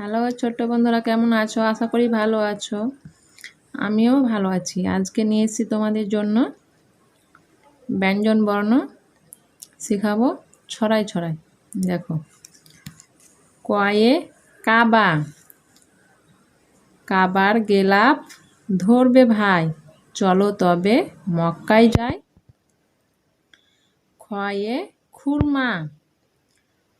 Hello ছোট্ট বন্ধুরা, কেমন আছো? আশা করি ভালো আছো। আমিও ভালো আছি। আজকে নিয়ে এসেছি তোমাদের জন্য ব্যঞ্জন বর্ণ শেখাবো ছড়াই ছড়াই দেখো। কয়ে কাবা। কাবার গেলাপ ধরবে ভাই। চলো তবে মক্কায় যাই। খয়ে খুরমা।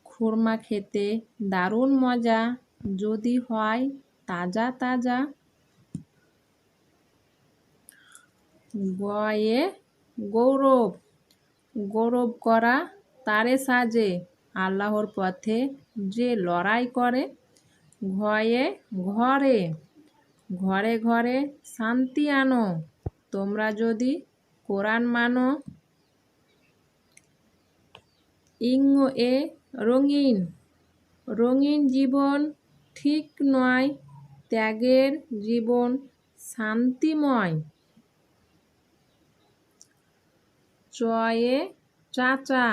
খুরমা খেতে দারুণ মজা। যদি হয় তাজা তাজা গয়ে গৌরব গৌরব করা তারে সাজে। আল্লাহর পথে যে লড়াই করে, ঘয়ে ঘরে ঘরে ঘরে শান্তি আনো। তোমরা যদি কোরআন মানো ইং এ রঙিন রঙিন জীবন ঠিক নয়, ত্যাগের জীবন শান্তিময়। চয়ে চাচা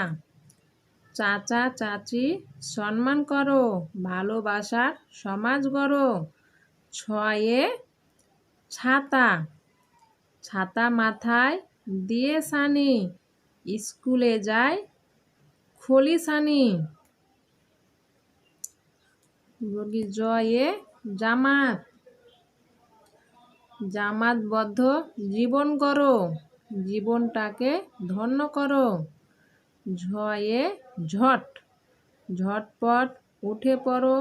চাচা চাচি সম্মান করো ভালোবাসার সমাজ গড়ো। ছয়ে ছাতা ছাতা মাথায় দিয়ে সানি, স্কুলে যায় খলি সানি রোগী জয়ে জামাত। জামাতবদ্ধ জীবন করো। জীবনটাকে ধন্য করো। ঝয়ে ঝট। ঝটপট উঠে পড়ো,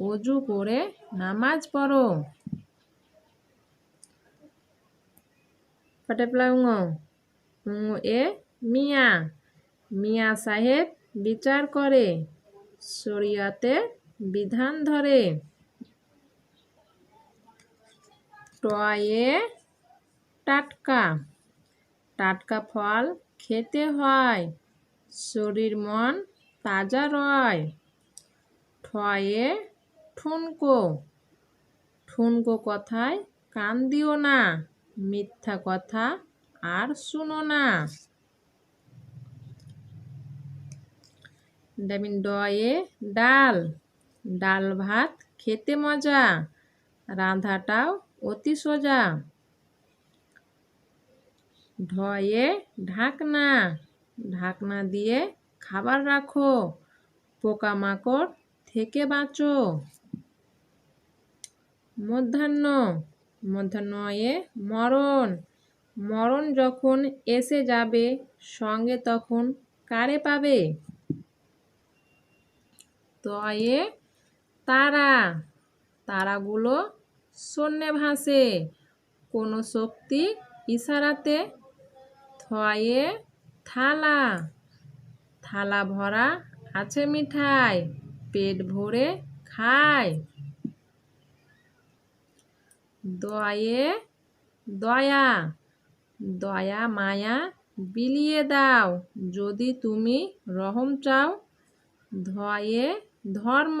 অজু করে নামাজ পড়ো। এ মিয়া। মিয়া সাহেব বিচার করে। শরীয়তে বিধান ধরে। টয়ে টাটকা। টাটকা ফল খেতে হয়। শরীর মন তাজা রয়। ঠয়ে ঠুনকো। ঠুনকো কথায় কান দিও না। মিথ্যা কথা আর শুনো না। ডামিন ডয়ে ডাল। ডাল ভাত খেতে মজা, রাঁধাটাও অতি সোজা। ঢয়ে ঢাকনা ঢাকনা দিয়ে খাবার রাখো, পোকামাকড় থেকে বাঁচো। মধ্যাহ্ন, মধ্যাহ্নয়ে মরণ মরণ যখন এসে যাবে, সঙ্গে তখন কারে পাবে? তয়ে তারা, তারাগুলো শূন্যে ভাসে। কোনো শক্তি ইশারাতে থয়ে থালা থালা ভরা আছে মিঠাই, পেট ভরে খায়। দয়ে দয়া দয়া মায়া বিলিয়ে দাও। যদি তুমি রহম চাও ধয়ে ধর্ম।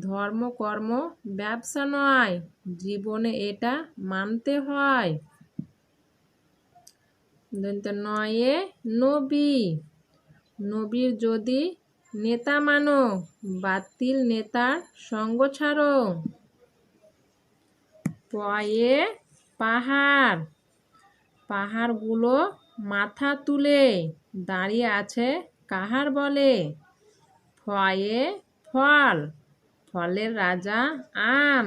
ধর্ম, কর্ম, ব্যবসা নয়। জীবনে এটা মানতে হয়। নয়ে নবী। নবীর যদি নেতা মানো, বাতিল নেতার সঙ্গ ছাড়ো। পয়ে পাহাড়। পাহাড়গুলো মাথা তুলে দাঁড়িয়ে আছে কাহার বলে? ফয়ে ফল। ফলের রাজা আম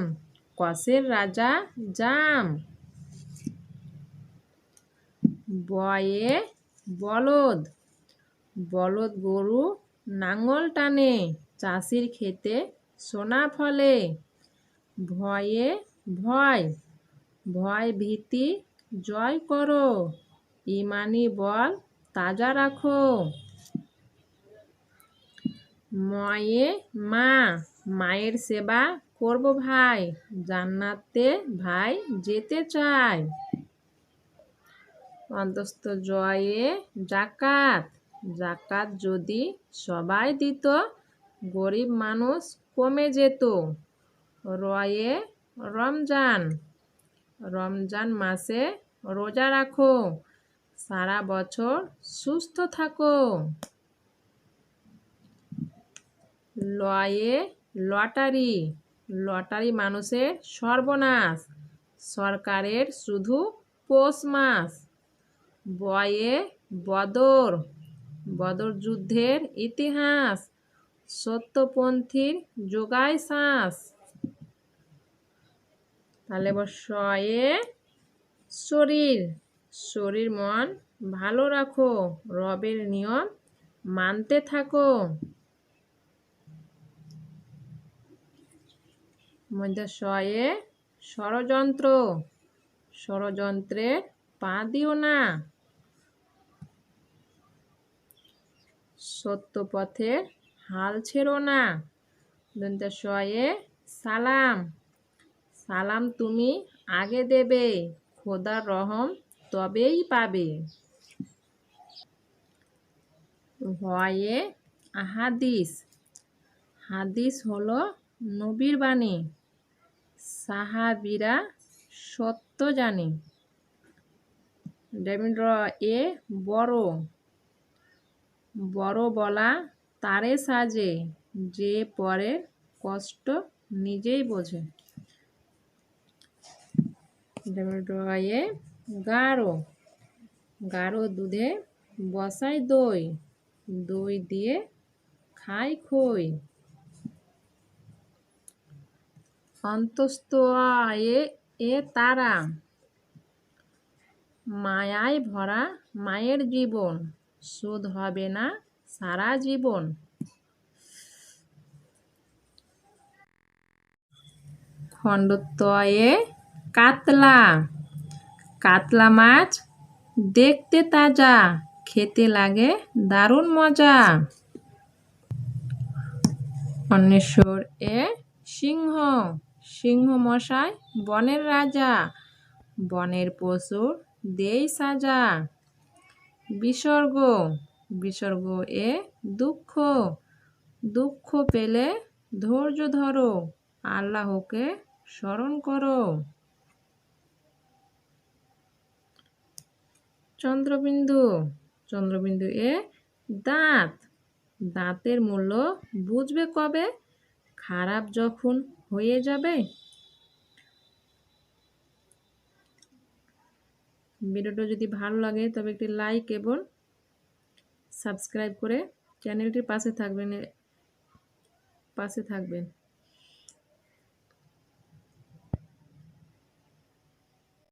কষের রাজা জাম। বয়ে বলদ বলদ গরু নাঙল টানে, চাষির খেতে সোনা ফলে। ভয়ে ভয় ভয় ভীতি জয় করো, ইমানি বল তাজা রাখো। ময়ে মা মায়ের সেবা করব ভাই, জান্নাতে ভাই যেতে চায় অন্তস্থ জয়ে জাকাত জাকাত যদি সবাই দিত, গরিব মানুষ কমে যেত। রয়ে রমজান রমজান মাসে রোজা রাখো, সারা বছর সুস্থ থাকো। লয়ে লটারি লটারি মানুষের সর্বনাশ। সরকারের শুধু পৌষ মাস। বয়ে বদর বদর যুদ্ধের ইতিহাস, সত্যপন্থীর যোগায় শ্বাস। তাহলে শয়ে শরীর। শরীর মন ভালো রাখো, রবের নিয়ম মানতে থাকো। মধ্যে শয়ে ষড়যন্ত্র। ষড়যন্ত্রের পা দিও না। সত্য পথের হাল ছেড়ো না। দন্তে শয়ে সালাম। সালাম তুমি আগে দেবে, খোদার রহম তবেই পাবে। ভয়ে হাদিস হাদিস হলো নবীর বাণী। সাহাবিরা সত্য জানে। ডেমিন্দ্র এ বড় বড় বলা তারে সাজে, যে পরে কষ্ট নিজেই বোঝে। এ গাঢ় গাঢ় দুধে বসাই দই দই দিয়ে খাই খই। অন্তস্থ এ এ তারা মায়ায় ভরা মায়ের জীবন। সুদ হবে না সারা জীবন। খণ্ডত্বয়ে কাতলা। কাতলা মাছ দেখতে তাজা, খেতে লাগে দারুণ মজা। অন্বেষর এ সিংহ। সিংহ মশাই বনের রাজা, বনের পশুর দেই সাজা। বিসর্গ বিসর্গ এ দুঃখ দুঃখ পেলে ধৈর্য ধরো, আল্লাহকে স্মরণ করো। চন্দ্রবিন্দু চন্দ্রবিন্দু এ দাঁত, দাঁতের মূল্য বুঝবে কবে? খারাপ যখন হয়ে যাবে? ভিডিওটা যদি ভালো লাগে, তবে একটি লাইক এবং সাবস্ক্রাইব করে চ্যানেলটির পাশে থাকবেন পাশে থাকবেন।